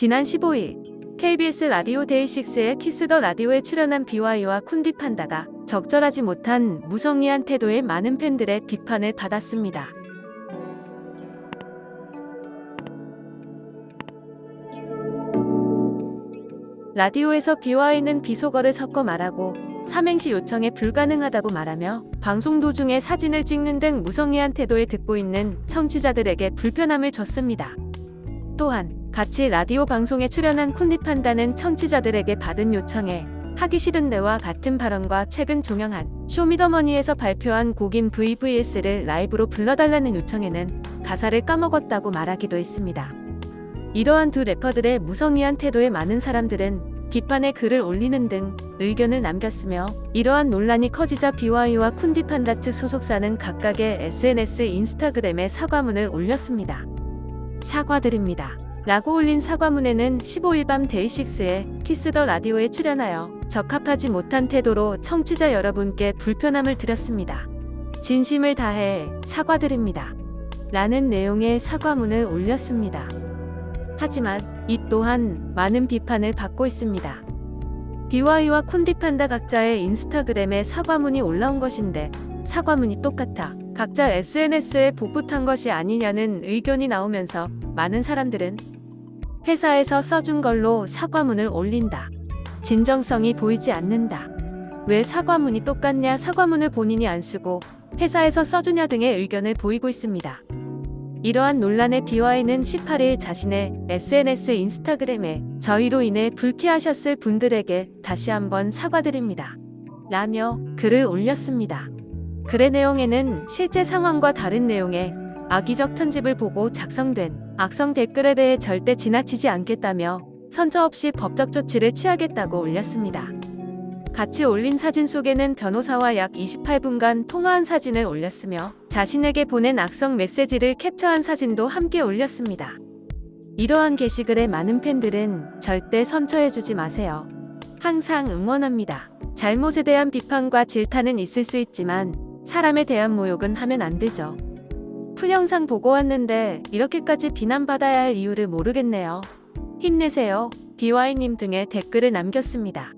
지난 15일 KBS 라디오 데이식스의 키스 더 라디오에 출연한 BY와 쿤디 판다가 적절하지 못한 무성의한 태도에 많은 팬들의 비판을 받았습니다. 라디오에서 BY는 비속어를 섞어 말하고 삼행시 요청에 불가능하다고 말하며 방송 도중에 사진을 찍는 등 무성의한 태도에 듣고 있는 청취자들에게 불편함을 줬습니다. 또한 같이 라디오 방송에 출연한 쿤디 판다는 청취자들에게 받은 요청에 하기 싫은 데와 같은 발언과 최근 종영한 쇼미더머니에서 발표한 곡인 VVS를 라이브로 불러달라는 요청에는 가사를 까먹었다고 말하기도 했습니다. 이러한 두 래퍼들의 무성의한 태도에 많은 사람들은 비판의 글을 올리는 등 의견을 남겼으며 이러한 논란이 커지자 BY와 쿤디 판다 측 소속사는 각각의 SNS 인스타그램에 사과문을 올렸습니다. 사과드립니다. 라고 올린 사과문에는 15일 밤 데이식스의 키스 더 라디오에 출연하여 적합하지 못한 태도로 청취자 여러분께 불편함을 드렸습니다. 진심을 다해 사과드립니다. 라는 내용의 사과문을 올렸습니다. 하지만 이 또한 많은 비판을 받고 있습니다. BY와 쿤디판다 각자의 인스타그램에 사과문이 올라온 것인데 사과문이 똑같아 각자 SNS에 복붙한 것이 아니냐는 의견이 나오면서 많은 사람들은 회사에서 써준 걸로 사과문을 올린다. 진정성이 보이지 않는다. 왜 사과문이 똑같냐 사과문을 본인이 안 쓰고 회사에서 써주냐 등의 의견을 보이고 있습니다. 이러한 논란에 BY는 18일 자신의 SNS 인스타그램에 저희로 인해 불쾌하셨을 분들에게 다시 한번 사과드립니다. 라며 글을 올렸습니다. 글의 내용에는 실제 상황과 다른 내용의 악의적 편집을 보고 작성된 악성 댓글에 대해 절대 지나치지 않겠다며 선처 없이 법적 조치를 취하겠다고 올렸습니다. 같이 올린 사진 속에는 변호사와 약 28분간 통화한 사진을 올렸으며 자신에게 보낸 악성 메시지를 캡처한 사진도 함께 올렸습니다. 이러한 게시글에 많은 팬들은 절대 선처해주지 마세요. 항상 응원합니다. 잘못에 대한 비판과 질타는 있을 수 있지만 사람에 대한 모욕은 하면 안 되죠. 풀 영상 보고 왔는데 이렇게까지 비난받아야 할 이유를 모르겠네요. 힘내세요. BY님 등의 댓글을 남겼습니다.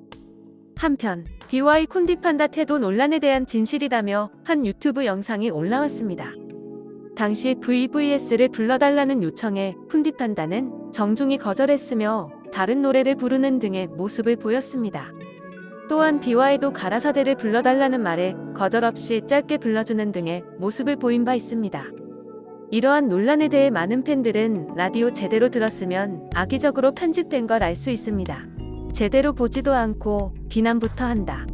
한편 BY 쿤디판다 태도 논란에 대한 진실이라며 한 유튜브 영상이 올라왔습니다. 당시 VVS를 불러달라는 요청에 쿤디판다는 정중히 거절했으며 다른 노래를 부르는 등의 모습을 보였습니다. 또한 BY도 가라사대를 불러달라는 말에 거절 없이 짧게 불러주는 등의 모습을 보인 바 있습니다. 이러한 논란에 대해 많은 팬들은 라디오 제대로 들었으면 악의적으로 편집된 걸 알 수 있습니다. 제대로 보지도 않고 비난부터 한다.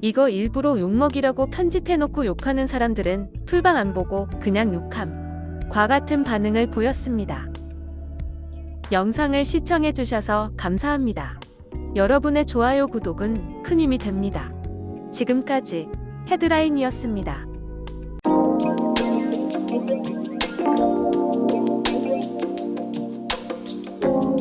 이거 일부러 욕먹이려고 편집해놓고 욕하는 사람들은 풀방 안 보고 그냥 욕함. 과 같은 반응을 보였습니다. 영상을 시청해주셔서 감사합니다. 여러분의 좋아요, 구독은 큰 힘이 됩니다. 지금까지 헤드라인이었습니다.